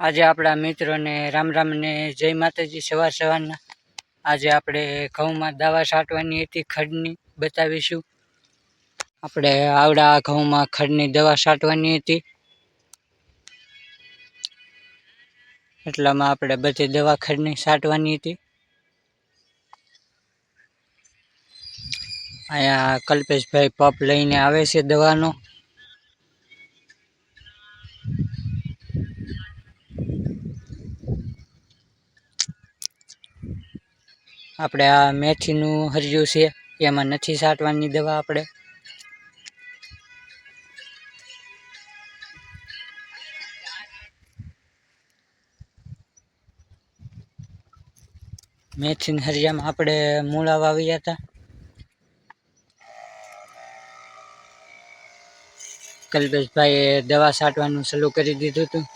આજે આપણા મિત્રોને રામ રામ ને જય માતાજી સવાર સવારના. આજે આપણે ઘઉંમાં દવા છાંટવાની હતી, ખડની બતાવીશું. આપણે આવડા ઘઉંમાં ખડની દવા છાંટવાની હતી. એટલામાં આપણે બધી દવા ખડની છાંટવાની હતી. અહીંયા કલ્પેશભાઈ પપ લઈને આવે છે દવાનો. આપણે આ મેથીનું હરિયું છે, એમાં નથી છાંટવાની દવા આપણે. મેથીન હરિયામાં આપણે મૂળા વાવ્યા હતા. કલ્પેશભાઈએ દવા છાંટવાનું શરૂ કરી દીધું હતું.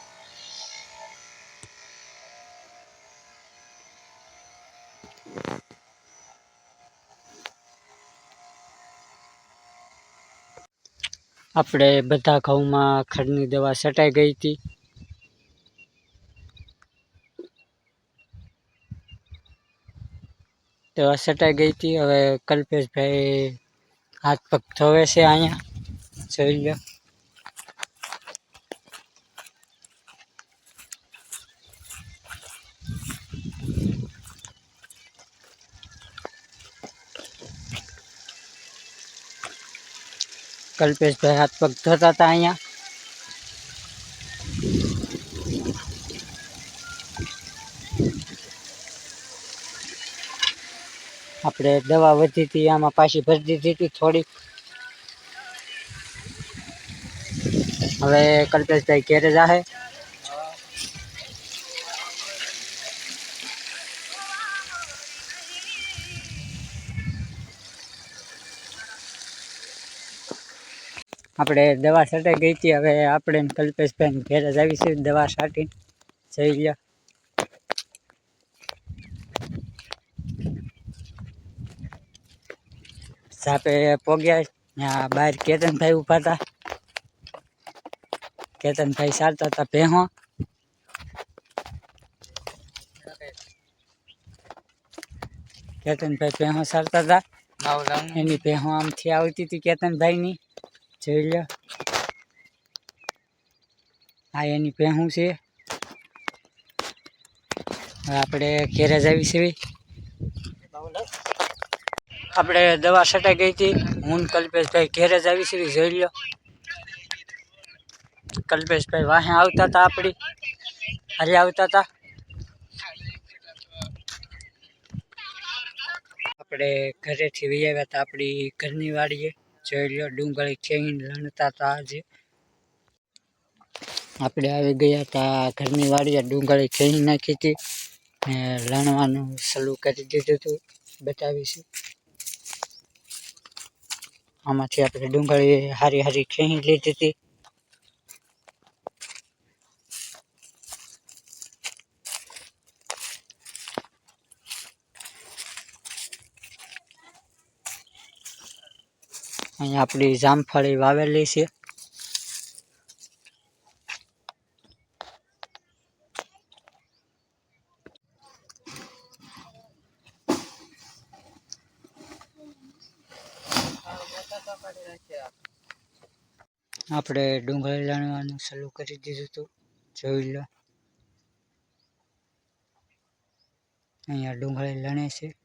આપણે બધા ઘઉંમાં ખડની દવા છટાઈ ગઈ હતી. દવા છટાઈ ગઈ હતી. હવે કલ્પેશભાઈ હાથ પગ ધોવે છે અહીંયા. જોઈ લો. કલ્પેશભાઈ હાથ પગ થતા હતા અહીંયા. આપણે દવા વધી હતી, આમાં પાછી ભરી દીધી હતી થોડી. હવે કલ્પેશભાઈ ઘેરે જાહે. આપણે દવા છટાઈ ગઈ હતી. હવે આપણે કલ્પેશભાઈ ઘેરે જ આવીશું. દવા છાંટીને જઈ લ્યો. સાપે પોગ્યા. ત્યાં બહાર કેતનભાઈ ઊભા હતા. કેતનભાઈ ચાલતા હતા ભેહો. કેતનભાઈ ભેહો ચાલતા હતા. એની ભેહો આમથી આવતી હતી કેતનભાઈની. જોઈ લો આ એની ભેહું છે. આપણે ઘેરે આવી છે આપણે દવા છટાઈ ગઈ હતી. હું કલ્પેશભાઈ ઘેરે આવી છે જોઈ લો કલ્પેશભાઈ વાહે આવતા હતા આપણી હરે આવતા હતા. આપણે ઘરેથી વી આવ્યા હતા આપણી ઘરની વાડીએ. જોઈ લો ડુંગળી ખેઈને લણતા હતા આજે. આપણે આવી ગયા હતા ઘરની વાડીએ ડુંગળી ખેઈ નાખી હતી લણવાનું શરૂ કરી દીધું હતું બતાવીશું. આમાંથી આપણે ડુંગળી હારી હારી ખેઈ લીધી હતી. અહીંયા આપણી જામફળી વાવેલી છે. આપણે ડુંગળી લણવાનું શરૂ કરી દીધું હતું. જોઈ લો. અહીંયા ડુંગળી લણે છે.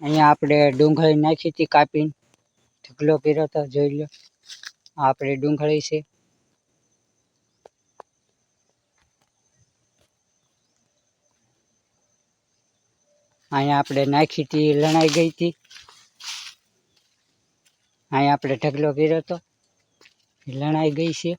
અહીંયા આપણે ડુંગળી નાખી હતી કાપીને. ઢગલો કર્યો હતો જોઈ લો. આપણે ડુંગળી છે. અહીંયા આપણે નાખી હતી, લણાઈ ગઈ હતી. અહીંયા આપણે ઢગલો કર્યો હતો લણાઈ ગઈ છે.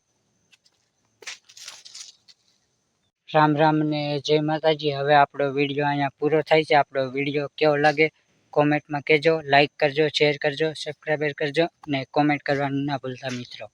રામ રામ ને જય માતાજી. હવે આપણો વીડિયો અહીંયા પૂરો થાય છે. આપણો વીડિયો કેવો લાગે કોમેન્ટમાં કહેજો લાઇક કરજો શેર કરજો સબસ્ક્રાઈબર કરજો અને કોમેન્ટ કરવાનું ના ભૂલતા મિત્રો.